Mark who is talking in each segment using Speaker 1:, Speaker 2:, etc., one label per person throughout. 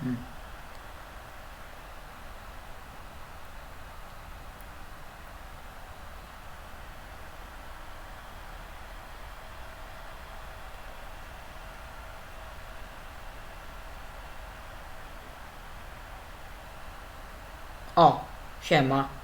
Speaker 1: Hmm. O, siema.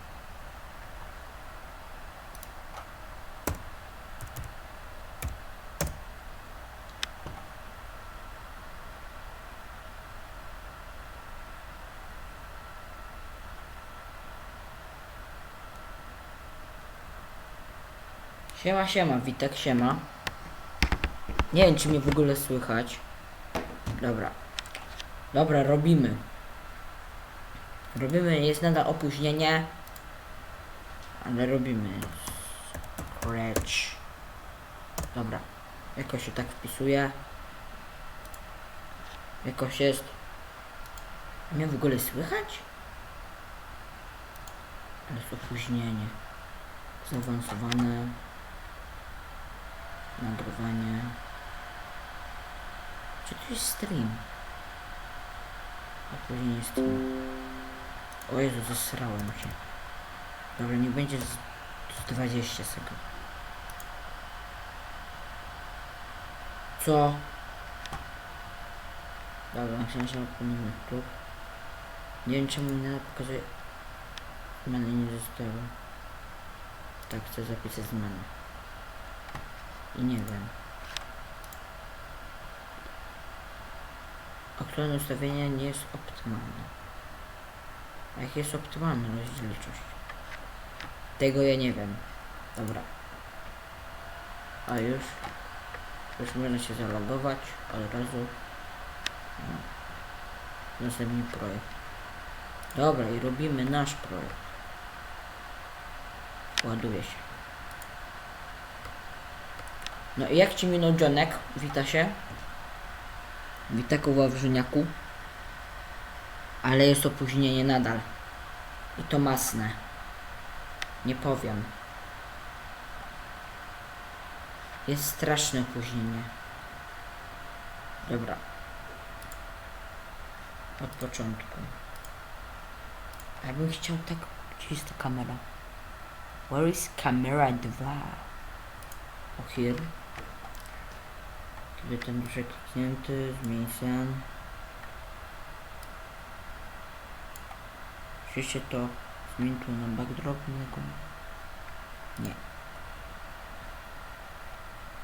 Speaker 1: Siema, siema, Witek, siema. Nie wiem, czy mnie w ogóle słychać. Dobra. Dobra, robimy. Robimy, jest nadal opóźnienie. Ale robimy. Scratch. Dobra. Jakoś się tak wpisuje. Jakoś jest. Mnie w ogóle słychać? Ale jest opóźnienie. Zaawansowane. Nagrywanie. Czy to jest stream? Opóźnienie stream. O Jezu, zesrałem się. Dobra, nie będzie z, z 20 sekund. Co? Dobra, myślałem, że opomnimy tu. Nie wiem czemu mi pokazuje. Zmiany nie zostały. Tak, chcę zapisać zmiany. I nie wiem. Aktualne ustawienie nie jest optymalne. Jak jest optymalna rozdzielczość? Tego ja nie wiem. Dobra. A już. Już można się zalogować od razu. No. Następny projekt. Dobra i robimy nasz projekt. Ładuje się. No i jak ci minął Johnek? Wita się. Witaku Wawrzyniaku. Ale jest opóźnienie nadal. I to masne. Nie powiem. Jest straszne opóźnienie. Dobra. Od początku. Ja bym chciał tak... Gdzie jest ta kamera? Where is camera 2? O here. Kiedy ten duszek kliknięty, sen. Oczywiście to zmień tu na backdrop innego. Nie.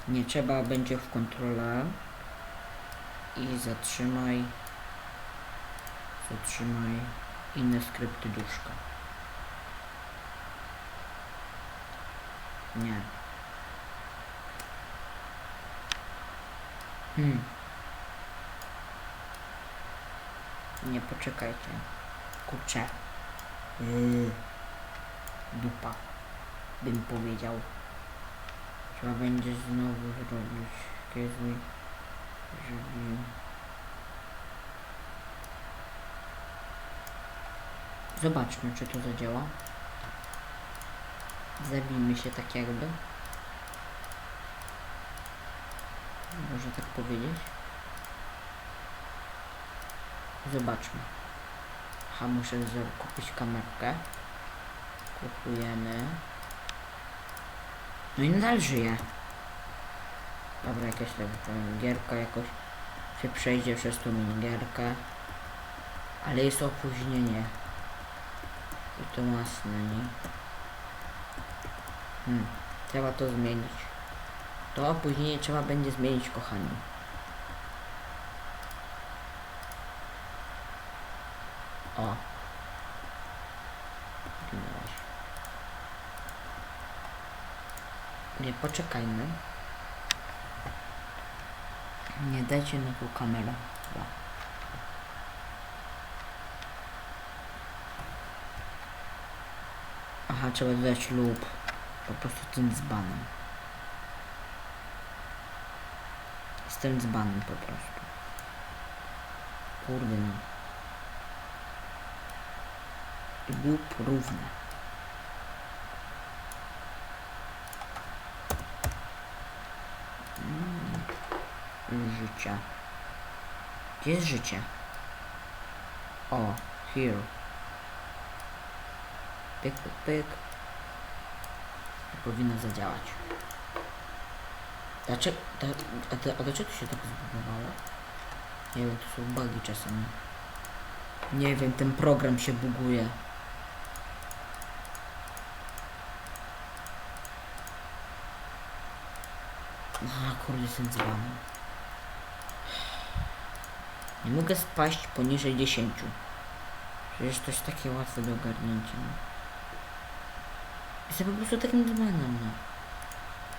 Speaker 1: Nie trzeba będzie w kontrolę i zatrzymaj zatrzymaj inne skrypty duszka. Nie. Hmm. Nie poczekajcie. Kurczę. Yy. Dupa. Bym powiedział. Trzeba będzie znowu zrobić. Kiedy żeby... Zobaczmy, czy to zadziała. Zabijmy się tak jakby. Można tak powiedzieć. Zobaczmy. Ha, muszę kupić kamerkę. Kupujemy. No i nadal żyje. Dobra, jakaś taka gierka jakoś się przejdzie przez tą minigierkę. Ale jest opóźnienie. I to masne, nie? Hmm, trzeba to zmienić. To opóźnienie trzeba będzie zmienić, kochani. O. Nie, poczekajmy. Nie dajcie na tą kamerę. Aha, trzeba dodać lub. Po prostu tym dzbanem. Jestem dzbanem po prostu. Kurde no. Lub równe. Mm. Życia. Gdzie jest życie? O, here. Pyk, pyk, pyk. Powinno zadziałać. Dlaczego, da, a, a dlaczego się tak zbugowało? Nie wiem, to są bugi czasami. Nie wiem, ten program się buguje. A, kurde, jestem dzbanem. Nie mogę spaść poniżej 10. Przecież to jest takie łatwe do ogarnięcia. No. Jestem po prostu takim dzbanem, no.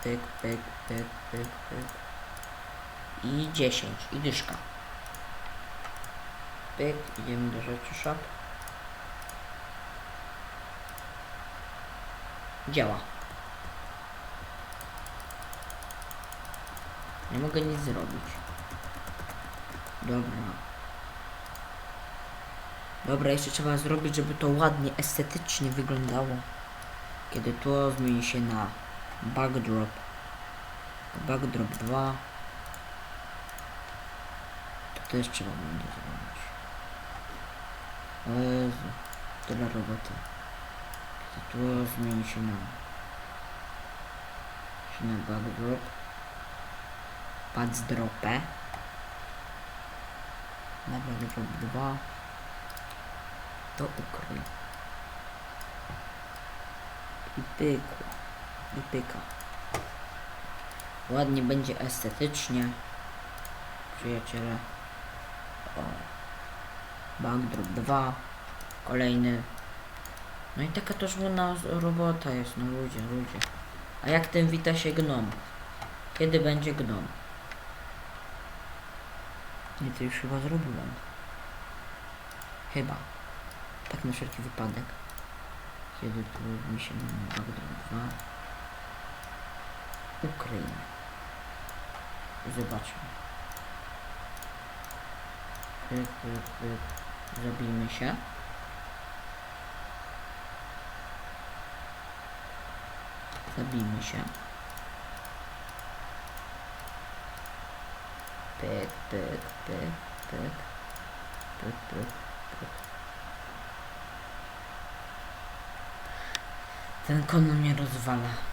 Speaker 1: Pyk, pyk, pyk, pyk, pyk. I 10. I dyszka. Pyk, idziemy do rzeczy shop. Działa. Nie mogę nic zrobić. Dobra. Dobra, jeszcze trzeba zrobić, żeby to ładnie, estetycznie wyglądało. Kiedy to zmieni się na backdrop. Backdrop 2. To też trzeba będzie zrobić. O Jezu, tyle roboty. To zmieni się na się na backdrop. Backdropę. Na backdrop 2. To ukryj. I pykło. I pyka. Ładnie będzie estetycznie. Przyjaciele. O. Backdrop 2. Kolejny. No i taka też ładna z- robota jest, no ludzie, ludzie. A jak ten wita się gnom? Kiedy będzie gnom? Nie, to już chyba zrobiłem. Chyba. Tak na wszelki wypadek. Kiedy tu mi się backdrop 2. Ukraina. Zobaczmy. Pyk. Zabijmy się. Zabijmy się. Pyk, pyk, pyk, pyk. Pyk, pyk, pyk. Ten kono mnie rozwala.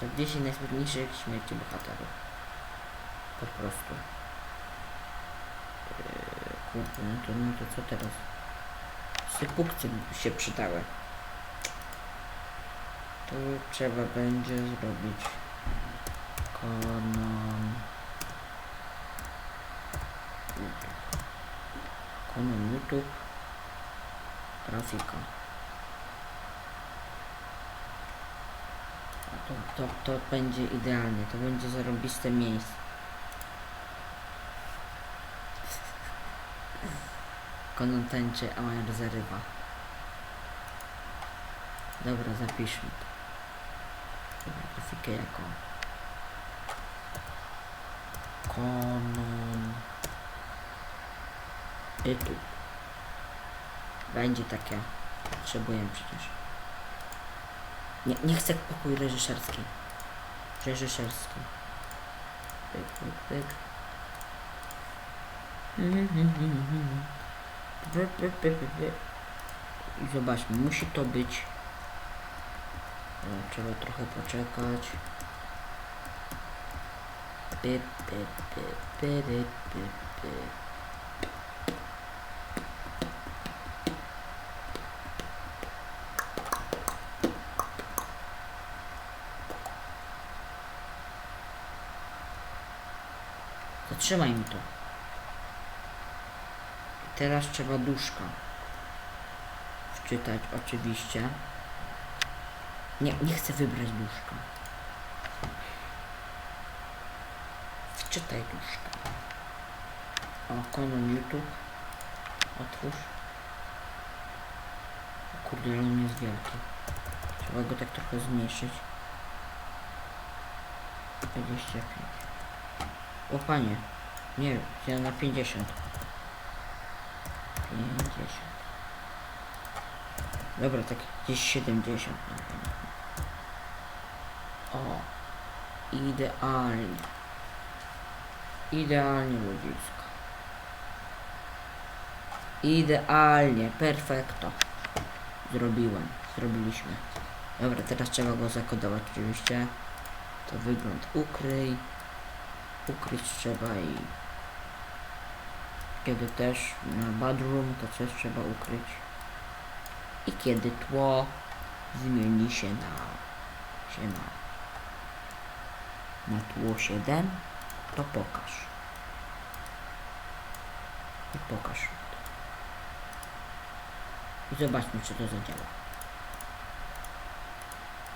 Speaker 1: To 10 najsmutniejszych śmierci bohaterów. Po prostu. Yy, kurde, no to, no to co teraz? Sypukcy się przydały. Tu trzeba będzie zrobić konon. Konon YouTube. Grafika. To, to, to będzie idealnie, to będzie zarobiste miejsce. Konon tańczy, a Majer zarywa. Dobra, zapiszmy to. Dobra, grafikę jako Konon YouTube. Będzie takie. Potrzebujemy przecież. Nie, nie chcę pokój reżyserski. Reżyserski. Pyk, pyk, pyk. I zobaczmy, musi to być. Trzeba trochę poczekać. Pyk, pyk, pyk, pyk, pyk, pyk, pyk. Zatrzymaj mi to. Teraz trzeba duszka. Wczytać oczywiście. Nie, nie chcę wybrać duszka. Wczytaj duszka. O, konon YouTube. Otwórz. O kurde, ale on jest wielki. Trzeba go tak trochę zmniejszyć. 25. O panie. Nie, ja na 50. 50. Dobra, tak gdzieś 70. na pewno. O. Idealnie. Idealnie ludziska. Idealnie, perfekto. Zrobiłem, zrobiliśmy. Dobra, teraz trzeba go zakodować oczywiście. To wygląd ukryj. Ukryć trzeba i... Kiedy też na badroom to coś trzeba ukryć. I kiedy tło zmieni się na... się na... na tło 7, to pokaż. I pokaż. I zobaczmy, czy to zadziała.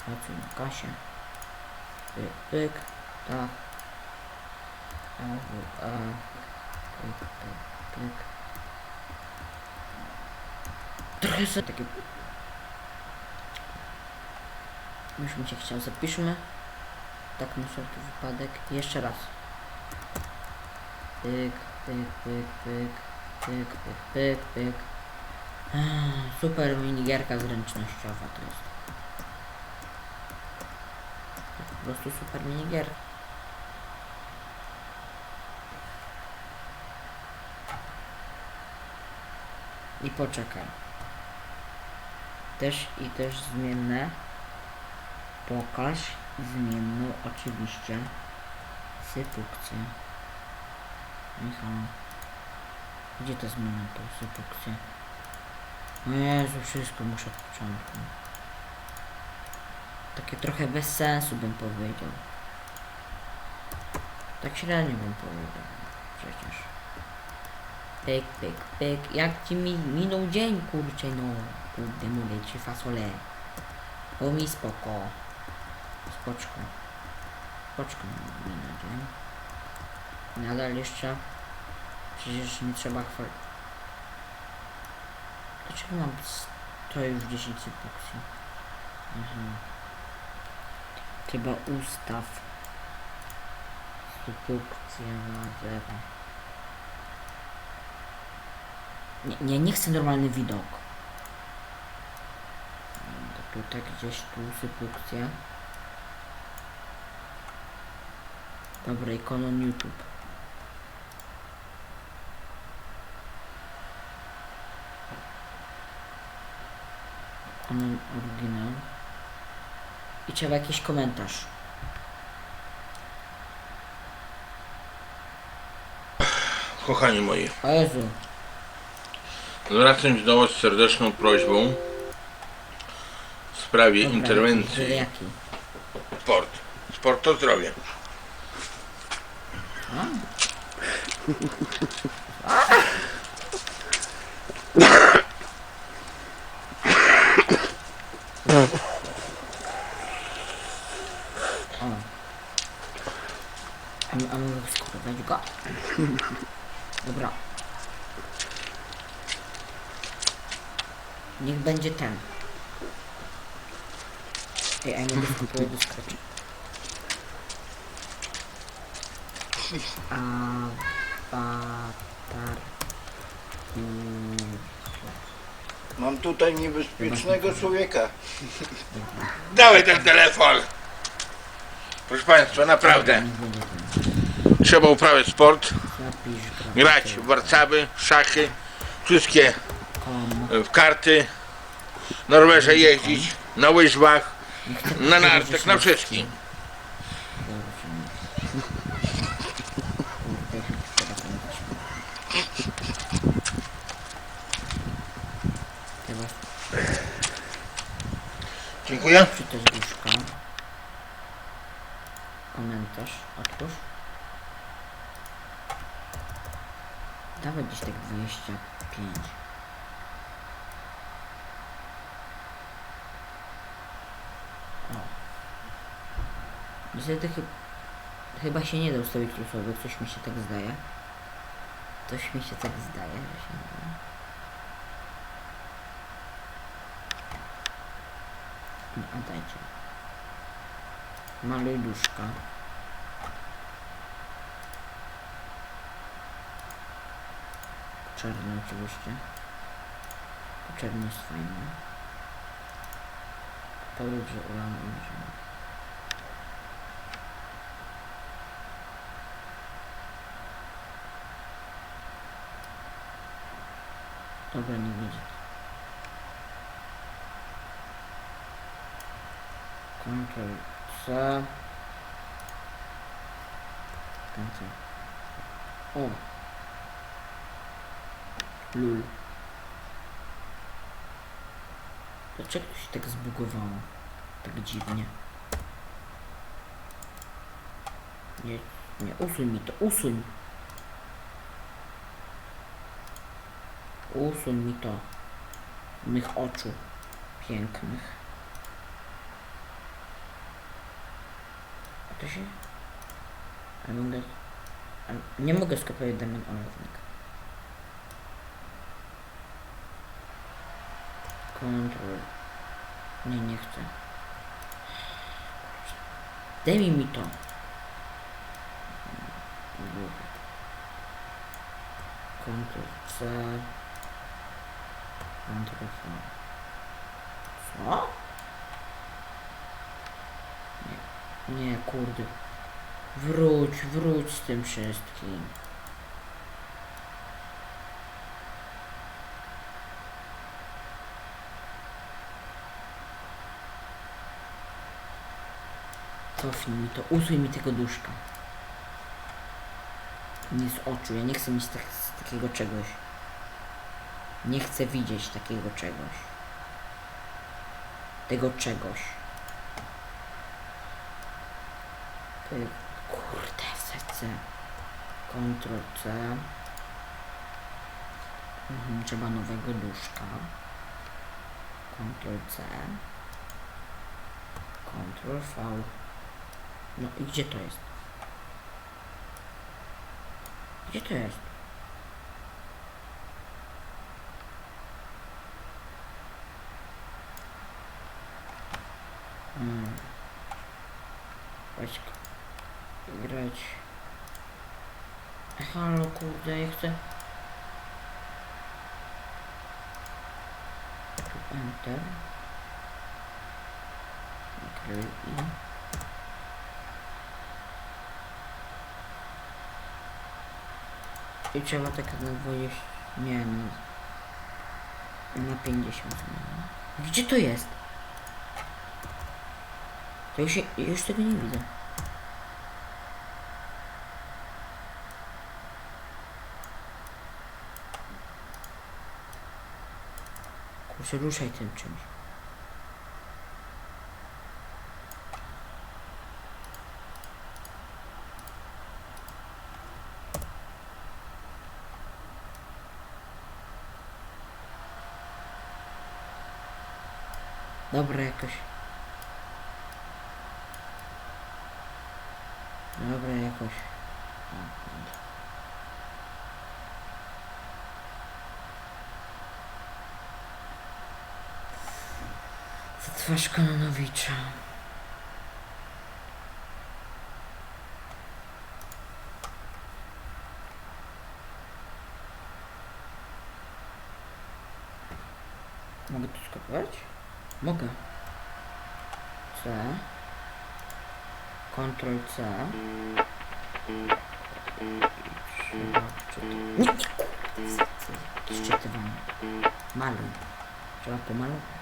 Speaker 1: Pracuj na kasie. Pyk, pyk, tak. A, a. Pyk, pyk, pyk. Trochę za takie... Już mi się chciał, zapiszmy. Tak na wszelki wypadek. Jeszcze raz. Pyk, pyk, pyk, pyk, pyk, pyk, pyk, pyk. Ah, Super minigierka zręcznościowa to jest. Po prostu super minigierka. I poczekaj. Też i też zmienne. Pokaż zmienną oczywiście sypukcję. Michał. Gdzie to zmienię tą sypukcję? O Jezu, wszystko muszę od początku. Takie trochę bez sensu bym powiedział. Tak średnio bym powiedział. Przecież. Pyk, pyk, pyk. Jak ci mi minął dzień, kurczę, no. Kurde, mówię ci fasole. Bo mi spoko. Spoczko. Spoczko mi minął dzień. Nadal jeszcze. Przecież nie trzeba chwalić. Dlaczego mam to już 10 epoksji? Mhm. Chyba ustaw. Subukcję na zero. Nie, nie, nie chcę normalny widok. To tutaj gdzieś tu subukcja. Dobra, ikonon YouTube. Ikonon oryginał. I trzeba jakiś komentarz.
Speaker 2: Kochani moi,
Speaker 1: O Jezu.
Speaker 2: Zwracam się do Was serdeczną prośbą w sprawie
Speaker 1: Dobra,
Speaker 2: interwencji.
Speaker 1: Jaki? jaki?
Speaker 2: Sport. Sport to zdrowie.
Speaker 1: A? A, m- a mogę skorować go? Dobra. Niech będzie ten. Ej, a ja do. Awatar. Mm,
Speaker 3: Mam tutaj niebezpiecznego człowieka.
Speaker 2: Dawaj ten telefon! Proszę Państwa, naprawdę. Trzeba uprawiać sport, grać w warcaby, szachy, wszystkie
Speaker 1: Kom.
Speaker 2: e, w karty, na rowerze jeździć, na łyżwach, na nartach, na wszystkim. Dziękuję.
Speaker 1: czytasz duszka. Komentarz. Otwórz. Dawaj gdzieś tak 25. O. Niestety chy chyba się nie da ustawić losowych, coś mi się tak zdaje. Coś mi się tak zdaje, że się nie da. No, a dajcie. Maluj duszka. Czarny oczywiście. Czarny jest fajny. Powiedz, że ulamy umrzemy. Dobra, nie widzi. Ctrl C. Ctrl. O. Lul. Dlaczego się tak zbugowało? Tak dziwnie. Nie, nie, usuń mi to, usuń. Usuń mi to. Mych oczu pięknych. A to się... A mogę... A nie mogę skopiować Demon Olewnik. Control. Nie, nie chcę. Daj mi to. Ctrl C. Ctrl. Co? Nie, nie, kurde. Wróć, wróć z tym wszystkim. Cofnij mi to, usuń mi tego duszka. Nie z oczu, ja nie chcę mieć tak, takiego czegoś. Nie chcę widzieć takiego czegoś. Tego czegoś. Kurde, serce. Ctrl C. Mhm, trzeba nowego duszka. Ctrl C. Ctrl V. No i gdzie to jest? Gdzie to jest? Hmm. Weź grać. Halo, kurde, ja chcę. Tu Enter. Okej, i... I trzeba tak na 20... Nie, no. Na 50. no. Gdzie to jest? To już, już tego nie widzę. Kurczę, ruszaj tym czymś. Dobra jakoś. Dobra jakoś. O, kurde. Za twarz Kononowicza. Mogę to skopiować? Mogę. C. Ctrl C. Trzeba Wczytywanie. Maluj. Trzeba pomalować.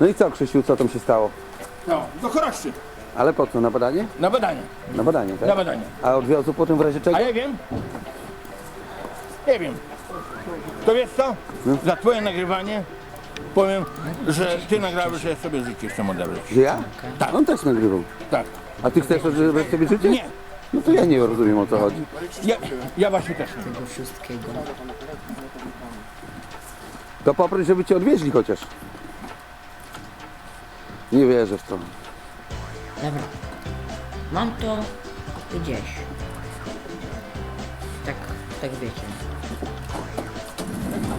Speaker 4: No i co, Krzysiu, co tam się stało?
Speaker 5: No, do choroszczy.
Speaker 4: Ale po co, na badanie?
Speaker 5: Na badanie.
Speaker 4: Na badanie, tak?
Speaker 5: Na badanie.
Speaker 4: A odwiozł potem w razie czego?
Speaker 5: A ja wiem? Nie wiem. To wiesz co? Za twoje nagrywanie powiem, że ty nagrałeś, że ja sobie życie chcę odebrać.
Speaker 4: Że ja?
Speaker 5: Tak.
Speaker 4: On też nagrywał.
Speaker 5: Tak.
Speaker 4: A ty chcesz odebrać sobie życie?
Speaker 5: Nie.
Speaker 4: No to ja nie rozumiem o co chodzi.
Speaker 5: Ja, ja właśnie też nie.
Speaker 1: Tego wszystkiego.
Speaker 4: To poproś, żeby cię odwieźli chociaż. Nie wierzę w to.
Speaker 1: Dobra. Mam to gdzieś. Tak, tak wiecie.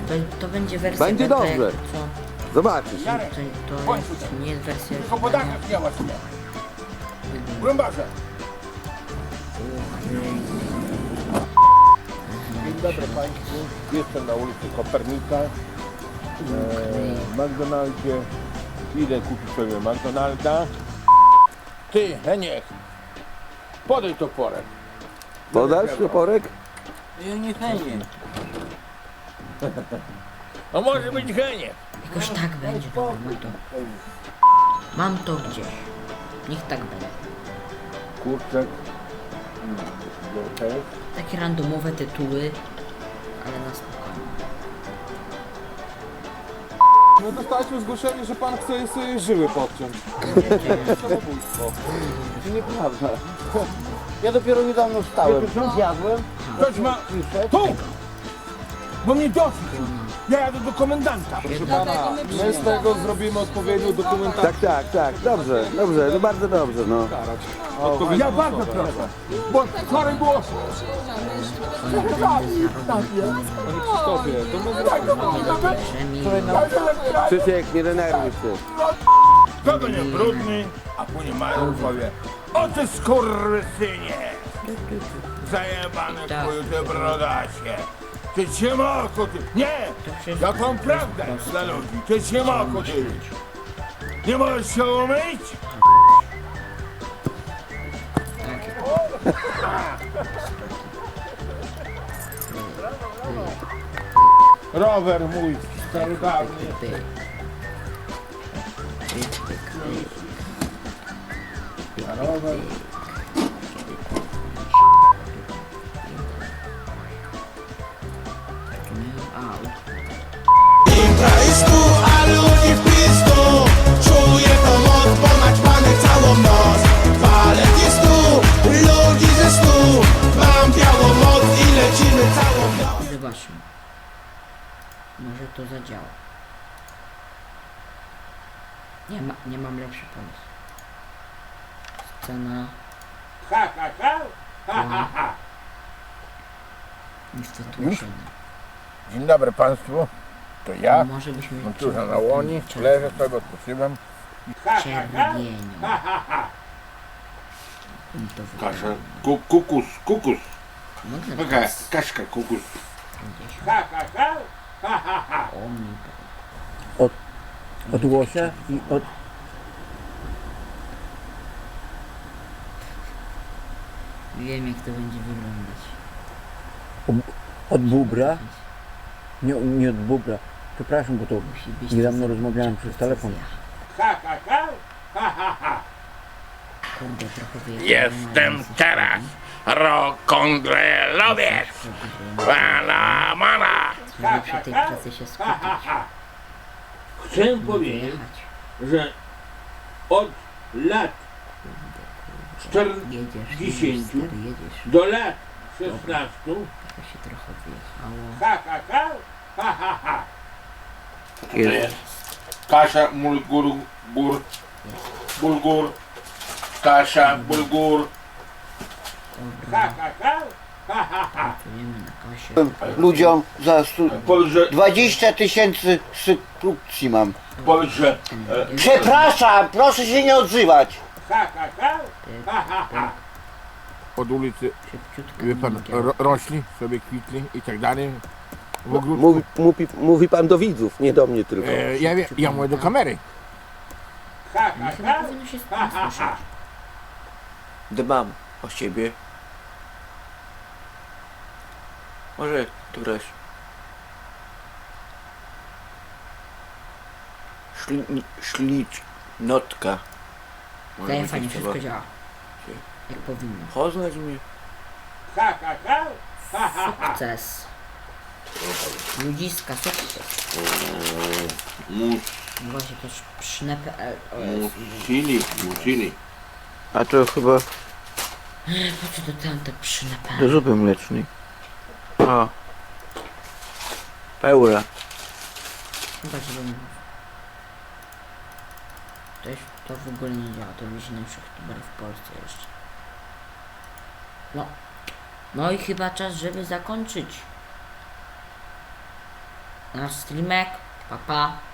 Speaker 1: To, to będzie wersja
Speaker 4: Będzie
Speaker 1: beta,
Speaker 4: dobrze.
Speaker 1: Co?
Speaker 4: Zobaczysz.
Speaker 5: Jarek,
Speaker 1: To, to jest, nie jest wersja
Speaker 5: Tylko po dachach nie łatwo. Głębarze. Dzień dobry Państwu. Jestem na ulicy Kopernika. E, w McDonaldzie. Idę kupić sobie McDonalda. Ty, Heniek. Podaj toporek.
Speaker 4: Podasz toporek?
Speaker 3: Ja nie chętnie.
Speaker 5: A może być genie.
Speaker 1: Jakoś tak będzie, dobra, mam to. Mam to gdzieś. Niech tak będzie.
Speaker 5: Kurczak.
Speaker 1: Takie randomowe tytuły, ale na spokojnie.
Speaker 6: No dostaliśmy zgłoszenie, że pan chce sobie żyły podciąć. Samobójstwo.
Speaker 3: Nieprawda. Ja dopiero niedawno wstałem. Zjadłem.
Speaker 5: Ktoś ma... Tu! Bo mnie dosyć. Ja jadę do komendanta.
Speaker 6: Proszę pana, my z tego zrobimy odpowiednią dokumentację.
Speaker 4: Tak, tak, tak. Dobrze, dobrze, no bardzo dobrze, no.
Speaker 5: Ja bardzo proszę. Bo wczoraj było...
Speaker 6: Panie Krzysztofie, to my
Speaker 4: Krzysiek, nie denerwuj się.
Speaker 5: To będzie brudny, a później mają powie O ty skurwysynie! Zajebane
Speaker 1: Tak.
Speaker 5: chuju ty brodasie! Ty ciemoko ty! Nie! Jaką prawdę dla! Ty ciemoko ty! Nie możesz się umyć? Rower mój starodawny. Rower.
Speaker 1: Zobaczmy. Może to zadziała. Nie, ma, nie mam lepszy pomysł. Scena
Speaker 5: Ha, ha, ha! Ha, ha, ha!
Speaker 1: wytłumaczenie.
Speaker 5: Dzień dobry Państwu. To ja.
Speaker 1: Może byśmy
Speaker 5: na łoni, leżę sobie, odpoczywam.
Speaker 1: czerwienią. I to
Speaker 2: Kasza. Ku, kukus, kukus.
Speaker 1: Mogę
Speaker 2: Taka
Speaker 1: teraz
Speaker 2: kaszka, kukus.
Speaker 1: 50. O mi
Speaker 3: Od łosia i od...
Speaker 1: Wiem jak to będzie wyglądać.
Speaker 7: Od bubra? Nie, nie od bubra. Przepraszam, bo to
Speaker 1: Musi być
Speaker 7: niedawno rozmawiałem przez telefon.
Speaker 1: Kurde, trochę wyjechałem,
Speaker 5: Jestem
Speaker 1: ale coś
Speaker 5: teraz rokondrelowiec. Pana mana.
Speaker 1: Trzeba przy tej pracy się skupić.
Speaker 8: Chcę powiedzieć,
Speaker 1: wyjechać.
Speaker 8: że od lat
Speaker 1: Jedziesz,
Speaker 8: 40
Speaker 1: jedziesz, stary, jedziesz.
Speaker 8: do lat 16
Speaker 1: To się trochę wyjechało.
Speaker 2: To jest kasza, mulgur, bur, bulgur. Kasza, bulgur.
Speaker 1: Dobra. Pracujemy na kasie.
Speaker 3: Ludziom za stu...
Speaker 2: Powiedz,
Speaker 3: 20 tysięcy subskrypcji mam.
Speaker 2: powiedz, że
Speaker 3: Przepraszam, proszę się nie odzywać.
Speaker 5: Od ulicy,
Speaker 1: Szybciutko.
Speaker 5: wie pan,
Speaker 1: migiem.
Speaker 5: ro, rośli, sobie kwitli i tak dalej. W ogródku.
Speaker 4: Mówi, mówi, mówi pan do widzów, nie do mnie tylko.
Speaker 5: E, ja, wiem, ja mówię do kamery.
Speaker 1: Ale chyba powinno się stąd słyszeć.
Speaker 9: Dbam o siebie. Może któraś szli, ślicz notka. Może
Speaker 1: Daje
Speaker 9: będzie
Speaker 1: fajnie,
Speaker 9: chciała
Speaker 1: wszystko działa. Jak powinno.
Speaker 9: Poznać mnie.
Speaker 1: Sukces. Ludziska, sukces.
Speaker 2: mus,
Speaker 1: No właśnie, to sznep.pl. O Jezu.
Speaker 2: musili, musili.
Speaker 9: A to chyba
Speaker 1: Po co to tam te
Speaker 9: do zupy mlecznej. O. Peura.
Speaker 1: Chyba, żeby... To, już, to w ogóle nie działa, to jest najlepszy youtuber w Polsce jeszcze. No. No i chyba czas, żeby zakończyć. Nasz streamek. Pa, pa.